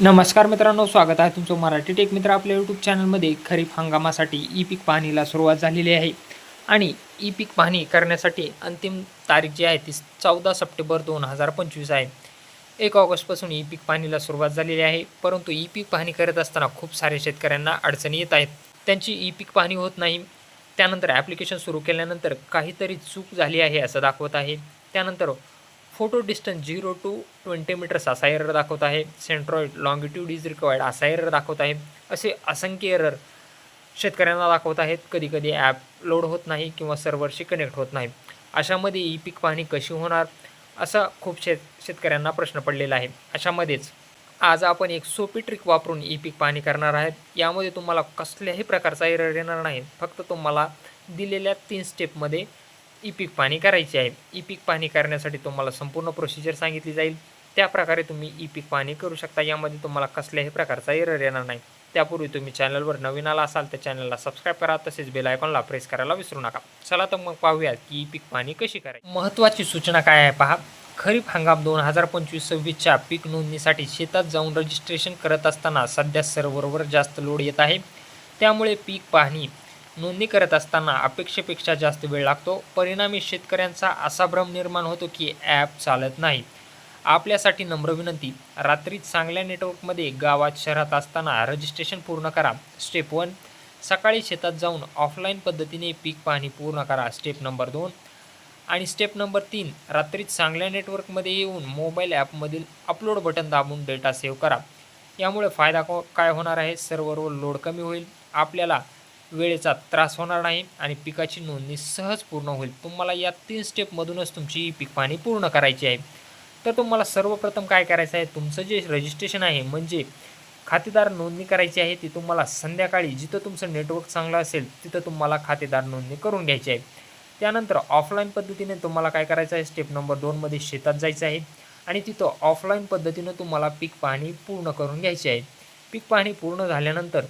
नमस्कार मित्रांनो स्वागत आहे तुमचं मराठी टेक मित्र आपल्या यूट्यूब चॅनलमध्ये खरीप हंगामासाठी ई पीक पाहणीला सुरुवात झालेली आहे. आणि ई पीक पाहणी करण्यासाठी अंतिम तारीख जी आहे ती चौदा सप्टेंबर दोन हजार पंचवीस आहे. एक ऑगस्टपासून ई पीक पाहणीला सुरुवात झालेली आहे. परंतु ई पीक पाहणी करत असताना खूप सारे शेतकऱ्यांना अडचणी येत आहेत. त्यांची ई पीक पाहणी होत नाही. त्यानंतर ॲप्लिकेशन सुरू केल्यानंतर काहीतरी चूक झाली आहे असं दाखवत आहे. त्यानंतर photo distance zero to twenty meters असा एरर दाखवत आहे. सेंट्रॉइड लॉंगिट्यूड इज रिक्वायर्ड असा एरर दाखवत आहे. असे असंख्य एरर शेतकऱ्यांना दाखवत आहेत. कधी कधी ॲप लोड होत नाही किंवा सर्व्हरशी कनेक्ट होत नाही. अशामध्ये ई पीक पाहणी कशी होणार? असा खूप शेत शेतकऱ्यांना प्रश्न पडलेला आहे. अशामध्येच आज आपण एक सोपी ट्रिक वापरून ई पीक पाहणी करणार आहेत. यामध्ये तुम्हाला कसल्याही प्रकारचा एरर येणार नाही. फक्त तुम्हाला दिलेल्या तीन स्टेपमध्ये ई पीक पाणी करायची आहे. ई पीक पाणी करण्यासाठी तुम्हाला संपूर्ण प्रोसिजर सांगितली जाईल. त्या प्रकारे तुम्ही ई पीक पाहणी करू शकता. यामध्ये तुम्हाला कसल्याही प्रकारचा एरर येणार नाही. त्यापूर्वी तुम्ही चॅनलवर नवीन आला असाल तर चॅनलला सबस्क्राईब करा. तसेच बेल आयकॉनला प्रेस करायला विसरू नका. चला तर मग पाहूयात की ई पीक पाणी कशी करायची. महत्त्वाची सूचना काय आहे पहा. खरीप हंगाम दोन हजार पंचवीस सव्वीसच्या पीक नोंदणीसाठी शेतात जाऊन रजिस्ट्रेशन करत असताना सध्या सर्व्हरवर जास्त लोड येत आहे. त्यामुळे पीक पाहणी नोंदणी करत असताना अपेक्षेपेक्षा जास्त वेळ लागतो. परिणामी शेतकऱ्यांचा असा भ्रम निर्माण होतो की ॲप चालत नाही. आपल्यासाठी नम्र विनंती. रात्री चांगल्या नेटवर्कमध्ये गावात शहरात असताना रजिस्ट्रेशन पूर्ण करा. Step one. सकाळी शेतात जाऊन ऑफलाईन पद्धतीने पीक पाहणी पूर्ण करा. स्टेप नंबर दोन. आणि स्टेप नंबर तीन. रात्री चांगल्या नेटवर्कमध्ये येऊन मोबाईल ॲपमधील अपलोड बटन दाबून डेटा सेव्ह करा. यामुळे फायदा को काय होणार आहे? सर्व्हरवर लोड कमी होईल. आपल्याला वेळेचा त्रास होणार नाही आणि पिकाची नोंदणी सहज पूर्ण होईल. तुम्हाला या तीन स्टेपमधूनच तुमची ही पीक पाहणी पूर्ण करायची आहे. तर तुम्हाला सर्वप्रथम काय करायचं आहे? तुमचं जे रजिस्ट्रेशन आहे म्हणजे खातेदार नोंदणी करायची आहे ती तुम्हाला संध्याकाळी जिथं तुमचं नेटवर्क चांगलं असेल तिथं तुम्हाला खातेदार नोंदणी करून घ्यायची आहे. त्यानंतर ऑफलाईन पद्धतीने तुम्हाला काय करायचं आहे? स्टेप नंबर दोनमध्ये शेतात जायचं आहे आणि तिथं ऑफलाईन पद्धतीनं तुम्हाला पीक पाहणी पूर्ण करून घ्यायची आहे. पीक पाहणी पूर्ण झाल्यानंतर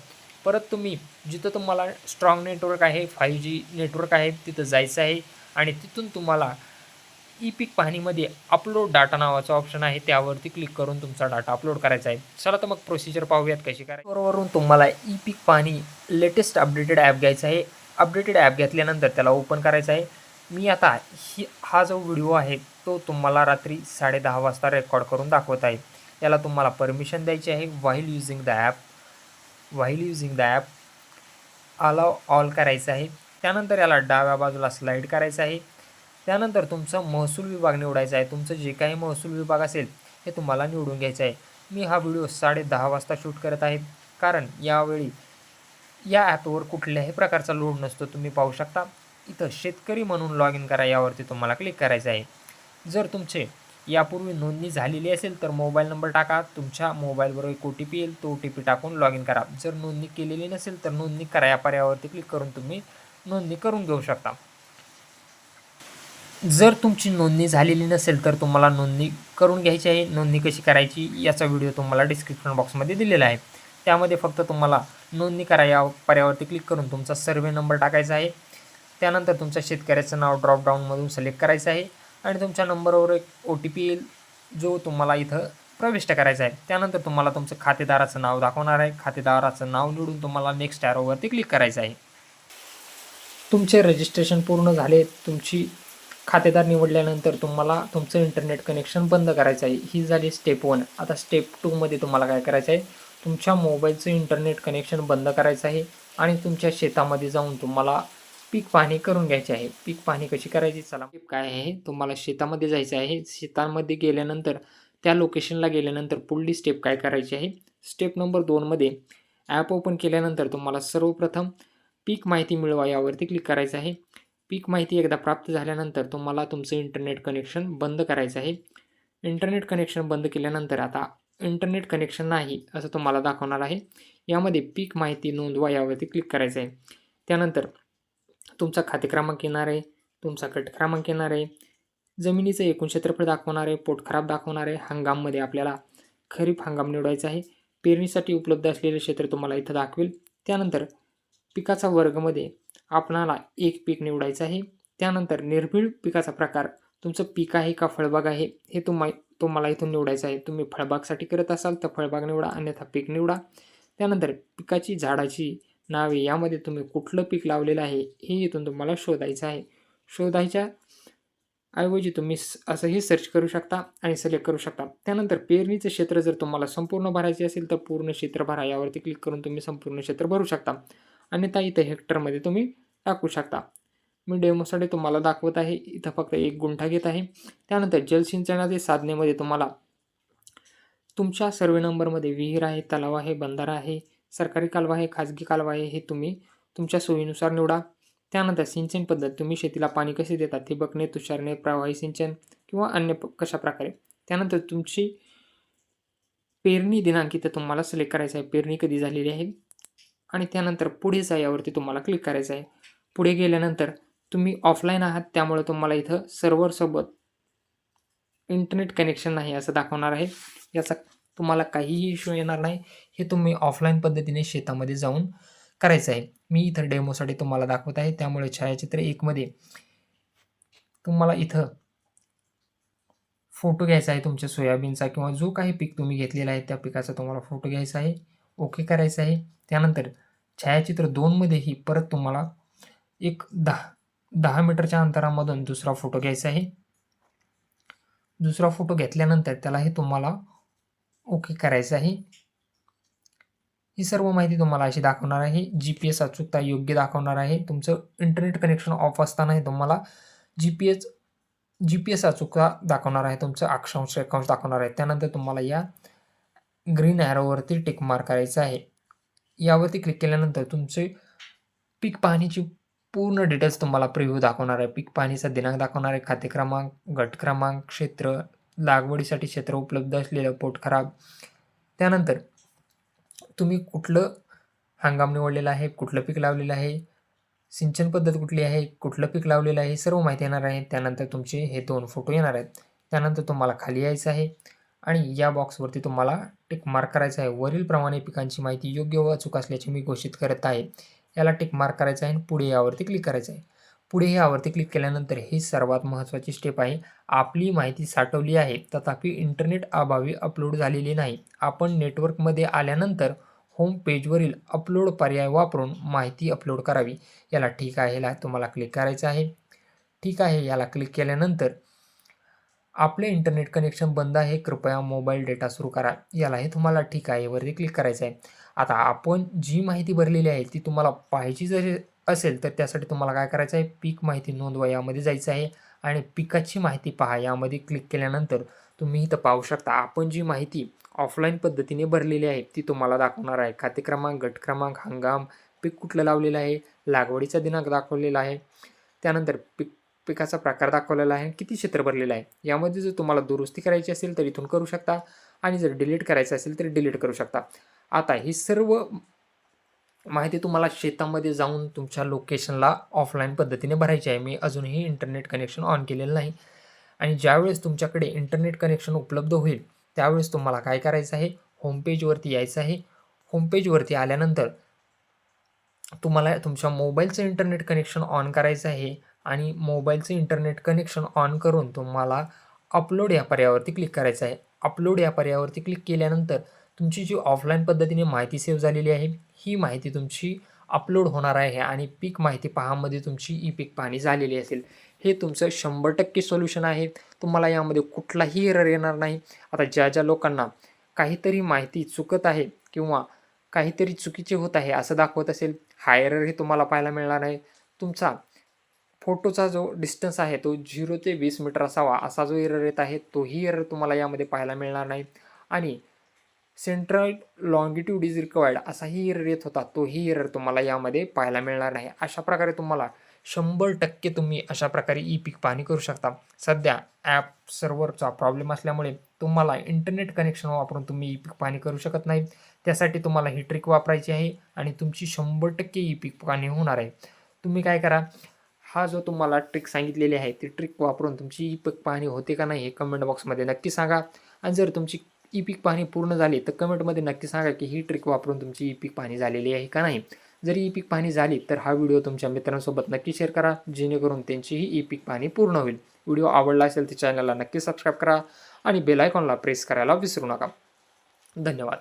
परत तुम्ही जिथं तुम्हाला स्ट्रॉंग नेटवर्क आहे फाईव्ह जी नेटवर्क आहे तिथं जायचं आहे आणि तिथून तुम्हाला ई पीक पाहणीमध्ये अपलोड डाटा नावाचा ऑप्शन आहे त्यावरती क्लिक करून तुमचा डाटा अपलोड करायचा आहे. चला तर मग प्रोसिजर पाहूयात कशी करायची. वरून तुम्हाला ई पीक पाहणी लेटेस्ट अपडेटेड ॲप घ्यायचं आहे. अपडेटेड ॲप घेतल्यानंतर त्याला ओपन करायचं आहे. मी आता ही हा जो व्हिडिओ आहे तो तुम्हाला रात्री साडे दहा वाजता रेकॉर्ड करून दाखवत आहे. याला तुम्हाला परमिशन द्यायची आहे while using the app while using the app allow all करायचं आहे. त्यानंतर याला डाव्या बाजूला स्लाईड करायचं आहे. त्यानंतर तुमचा महसूल विभाग निवडायचा आहे. तुमचं जे काही महसूल विभाग असेल हे तुम्हाला निवडून घ्यायचं आहे. मी हा व्हिडिओ साडे दहा वाजता शूट करत आहे. कारण यावेळी या ॲपवर कुठल्याही प्रकारचा लोड नसतो. तुम्ही पाहू शकता. इथं शेतकरी म्हणून लॉग इन करा. यावरती तुम्हाला क्लिक करायचं आहे. जर तुमचे यापूर्वी नोंदणी झालेली असेल तर मोबाईल नंबर टाका. तुमच्या मोबाईलवर एक ओ टी पी येईल. तो ओ टी पी टाकून लॉग इन करा. जर नोंदणी केलेली नसेल तर नोंदणी करा. या पर्यायावरती क्लिक करून तुम्ही नोंदणी करून घेऊ शकता. जर तुमची नोंदणी झालेली नसेल तर तुम्हाला नोंदणी करून घ्यायची आहे. नोंदणी कशी करायची याचा व्हिडिओ तुम्हाला डिस्क्रिप्शन बॉक्समध्ये दिलेला आहे. त्यामध्ये फक्त तुम्हाला नोंदणी करा. या पर्यावरती क्लिक करून तुमचा सर्वे नंबर टाकायचा आहे. त्यानंतर तुमच्या शेतकऱ्याचं नाव ड्रॉपडाऊनमधून सिलेक्ट करायचं आहे. आणि तुमच्या नंबरवर एक ओ टी पी येईल जो तुम्हाला इथं प्रविष्ट करायचा आहे. त्यानंतर तुम्हाला तुमचं खातेदाराचं नाव दाखवणार आहे. खातेदाराचं नाव निवडून तुम्हाला नेक्स्ट ॲरोवरती क्लिक करायचं आहे. तुमचे रजिस्ट्रेशन पूर्ण झाले तुमची खातेदार निवडल्यानंतर तुम्हाला तुमचं इंटरनेट कनेक्शन बंद करायचं आहे. ही झाली स्टेप वन आता स्टेप टूमध्ये तुम्हाला काय करायचं आहे? तुमच्या मोबाईलचं इंटरनेट कनेक्शन बंद करायचं आहे आणि तुमच्या शेतामध्ये जाऊन तुम्हाला पीक पाहणी करून घ्यायची आहे. पीक पाहणी कशी करायची? चला. काय आहे? तुम्हाला शेतामध्ये जायचं आहे. शेतामध्ये गेल्यानंतर त्या लोकेशनला गेल्यानंतर पुढली स्टेप काय करायची आहे? स्टेप नंबर दोनमध्ये ॲप ओपन केल्यानंतर तुम्हाला सर्वप्रथम पीक माहिती मिळवा यावरती क्लिक करायचं आहे. पीक माहिती एकदा प्राप्त झाल्यानंतर तुम्हाला तुमचं इंटरनेट कनेक्शन बंद करायचं आहे. इंटरनेट कनेक्शन बंद केल्यानंतर आता इंटरनेट कनेक्शन नाही असं तुम्हाला दाखवणार आहे. यामध्ये पीक माहिती नोंदवा यावरती क्लिक करायचं आहे. त्यानंतर तुमचा खाते क्रमांक येणार आहे तुमचा कट क्रमांक येणार आहे जमिनीचं एकूण क्षेत्रफळ दाखवणार आहे पोट खराब दाखवणार आहे हंगाममध्ये आपल्याला खरीप हंगाम निवडायचा आहे. पेरणीसाठी उपलब्ध असलेले क्षेत्र तुम्हाला इथं दाखवेल. त्यानंतर पिकाचा वर्गमध्ये आपणाला एक पीक निवडायचं आहे. त्यानंतर निर्भीड पिकाचा प्रकार तुमचं पीक आहे का फळबाग आहे हे तुम्हा तुम्हाला इथून निवडायचं आहे. तुम्ही फळबागसाठी करत असाल तर फळबाग निवडा अन्यथा पीक निवडा. त्यानंतर पिकाची झाडाची नावे यामध्ये तुम्ही कुठलं पीक लावलेलं आहे हे इथून तुम्हाला शोधायचं आहे. शोधायच्या ऐवजी तुम्ही स- असंही सर्च करू शकता आणि सिलेक्ट करू शकता. त्यानंतर पेरणीचं क्षेत्र जर तुम्हाला संपूर्ण भरायचे असेल तर पूर्ण क्षेत्र भरा. यावरती क्लिक करून तुम्ही संपूर्ण क्षेत्र भरू शकता. अन्यथा इथं हेक्टरमध्ये तुम्ही टाकू शकता. मी डेमोसाठी तुम्हाला दाखवत आहे इथं फक्त एक गुंठा घेत आहे. त्यानंतर जलसिंचनाचे साधनेमध्ये तुम्हाला तुमच्या सर्वे नंबरमध्ये विहीर आहे तलाव आहे बंधारा आहे सरकारी कालवा आहे खाजगी कालवा आहे हे तुम्ही तुमच्या सोयीनुसार निवडा. त्यानंतर सिंचन पद्धत तुम्ही शेतीला पाणी कसे देतात ते बघणे तुषारणे प्रवाही सिंचन किंवा अन्य कशा प्रकारे? त्यानंतर तुमची पेरणी दिनांक इथं तुम्हाला सिलेक्ट करायचं आहे. पेरणी कधी झालेली आहे? आणि त्यानंतर पुढे जा यावरती तुम्हाला क्लिक करायचं आहे. पुढे गेल्यानंतर तुम्ही ऑफलाईन आहात त्यामुळे तुम्हाला इथं सर्व्हरसोबत इंटरनेट कनेक्शन नाही असं दाखवणार आहे. याचा तुम्हाला काहीही इश्यू येणार नाही. हे तुम्ही ऑफलाईन पद्धतीने शेतामध्ये जाऊन करायचं आहे. मी इथं डेमोसाठी तुम्हाला दाखवत आहे. त्यामुळे छायाचित्र एकमध्ये तुम्हाला इथं फोटो घ्यायचा आहे तुमच्या सोयाबीनचा किंवा जो काही पीक तुम्ही घेतलेला आहे त्या पिकाचा तुम्हाला फोटो घ्यायचा आहे. ओके करायचं आहे. त्यानंतर छायाचित्र दोनमध्येही परत तुम्हाला एक दहा दहा मीटरच्या अंतरामधून दुसरा फोटो घ्यायचा आहे. दुसरा फोटो घेतल्यानंतर त्यालाही तुम्हाला ओके करायचं आहे. ही सर्व माहिती तुम्हाला अशी दाखवणार आहे. जी पी एस अचूकता योग्य दाखवणार आहे. तुमचं इंटरनेट कनेक्शन ऑफ असतानाही तुम्हाला G P S G P S अचूकता दाखवणार आहे. तुमचं अक्षांश अकाउंट दाखवणार आहे. त्यानंतर तुम्हाला या ग्रीन ॲरोवरती टिक मार्क करायचं आहे. यावरती क्लिक केल्यानंतर तुमचे पीक पाहणीची पूर्ण डिटेल्स तुम्हाला प्रिव्ह्यू दाखवणार आहे. पीक पाहणीचा दिनांक दाखवणार आहे. खाते क्रमांक गट क्रमांक क्षेत्र लागवडीसाठी क्षेत्र उपलब्ध असलेलं पोट खराब. त्यानंतर तुम्ही कुठलं हंगाम निवडलेला आहे? कुठलं पीक लावलेलं आहे? सिंचन पद्धत कुठली आहे? कुठलं पीक लावलेलं आहे? सर्व माहिती येणार आहे. त्यानंतर तुमचे हे दोन फोटो येणार आहेत. त्यानंतर तुम्हाला खाली यायचं आहे आणि या बॉक्सवरती तुम्हाला टिक मार्क करायचं आहे. वरीलप्रमाणे पिकांची माहिती योग्य व अचूक असल्याची मी घोषित करत आहे. याला टिक मार्क करायचं आहे आणि पुढे यावरती क्लिक करायचं आहे. पुढे यावरती क्लिक केल्यानंतर ही सर्वात महत्त्वाची स्टेप आहे. आपली माहिती साठवली आहे. तथापि इंटरनेट अभावी अपलोड झालेली नाही. आपण नेटवर्कमध्ये आल्यानंतर होम पेजवरील अपलोड पर्याय वापरून माहिती अपलोड करावी. याला ठीक आहे याला तुम्हाला क्लिक करायचं आहे. ठीक आहे याला क्लिक केल्यानंतर आपले इंटरनेट कनेक्शन बंद आहे. कृपया मोबाईल डेटा सुरू करा. यालाही तुम्हाला ठीक आहे वरती क्लिक करायचं आहे. आता आपण जी माहिती भरलेली आहे ती तुम्हाला पाहिजे जरी असेल तर त्यासाठी तुम्हाला काय करायचं आहे? पीक माहिती नोंदवा यामध्ये जायचं आहे. आणि पिकाची माहिती पहा यामध्ये क्लिक केल्यानंतर तुम्ही इथं पाहू शकता आपण जी माहिती ऑफलाईन पद्धतीने भरलेली आहे ती तुम्हाला दाखवणार आहे. खाते क्रमांक गट क्रमांक हंगाम पीक कुठलं लावलेलं आहे लागवडीचा दिनांक दाखवलेला आहे. त्यानंतर पीक पिकाचा प्रकार दाखवलेला आहे किती क्षेत्र भरलेलं आहे यामध्ये जर तुम्हाला दुरुस्ती करायची असेल तर इथून करू शकता. आणि जर डिलीट करायचं असेल तर डिलीट करू शकता. आता ही सर्व माहिती तुम्हाला शेतामध्ये जाऊन तुमच्या लोकेशनला ऑफलाईन पद्धतीने भरायची आहे. मी अजूनही इंटरनेट कनेक्शन ऑन केलेलं नाही. आणि ज्यावेळेस तुमच्याकडे इंटरनेट कनेक्शन उपलब्ध होईल त्यावेळेस तुम्हाला काय करायचं आहे? होमपेजवरती यायचं आहे. होमपेजवरती आल्यानंतर तुम्हाला तुमच्या मोबाईलचं इंटरनेट कनेक्शन ऑन करायचं आहे. आणि मोबाईलचं इंटरनेट कनेक्शन ऑन करून तुम्हाला अपलोड या पर्यायावरती क्लिक करायचं आहे. अपलोड या पर्यायावरती क्लिक केल्यानंतर तुमची जी ऑफलाईन पद्धतीने माहिती सेव्ह झालेली आहे ही माहिती तुमची अपलोड होणार आहे आणि पीक माहिती पहामध्ये तुमची ई पीक पाहणी झालेली असेल. हे तुमचं शंभर टक्के सोल्युशन आहे. तुम्हाला यामध्ये कुठलाही एरर येणार नाही. आता ज्या ज्या लोकांना काहीतरी माहिती चुकत आहे किंवा काहीतरी चुकीचे होत आहे असं दाखवत असेल हा एरर हे तुम्हाला पाहायला मिळणार आहे. तुमचा फोटोचा जो डिस्टन्स आहे तो झिरो ते वीस मीटर असावा असा जो एरर येत आहे तोही एरर तुम्हाला यामध्ये पाहायला मिळणार नाही. आणि सेंट्रल लॉंगिट्यूड इज रिक्वायर्ड असाही एरर येत होता तोही एरर तुम्हाला यामध्ये पाहायला मिळणार नाही. अशा प्रकारे तुम्हाला शंभर टक्के तुम्ही अशा प्रकारे ई पीक पाहणी करू शकता. सध्या ॲप सर्व्हरचा प्रॉब्लेम असल्यामुळे तुम्हाला इंटरनेट कनेक्शन वापरून तुम्ही ई पीक पाहणी करू शकत नाही. त्यासाठी तुम्हाला ही ट्रिक वापरायची आहे आणि तुमची शंभर टक्के ई पीक पाहणी होणार आहे. तुम्ही काय करा हा जो तुम्हाला ट्रिक सांगितलेली आहे ती ट्रिक वापरून तुमची ई पीक पाहणी होते का नाही हे कमेंट बॉक्समध्ये नक्की सांगा. आणि जर तुमची ई पीक पाहणी पूर्ण झाली तर कमेंटमध्ये नक्की सांगा की ही ट्रिक वापरून तुमची ई पीक पाहणी झालेली आहे का नाही. जर ई पीक पाहणी झाली तर हा व्हिडिओ तुमच्या मित्रांसोबत नक्की शेअर करा जेणेकरून त्यांचीही ई पीक पाहणी पूर्ण होईल. व्हिडिओ आवडला असेल तर चॅनलला नक्की सबस्क्राईब करा आणि बेलायकॉनला प्रेस करायला विसरू नका. धन्यवाद.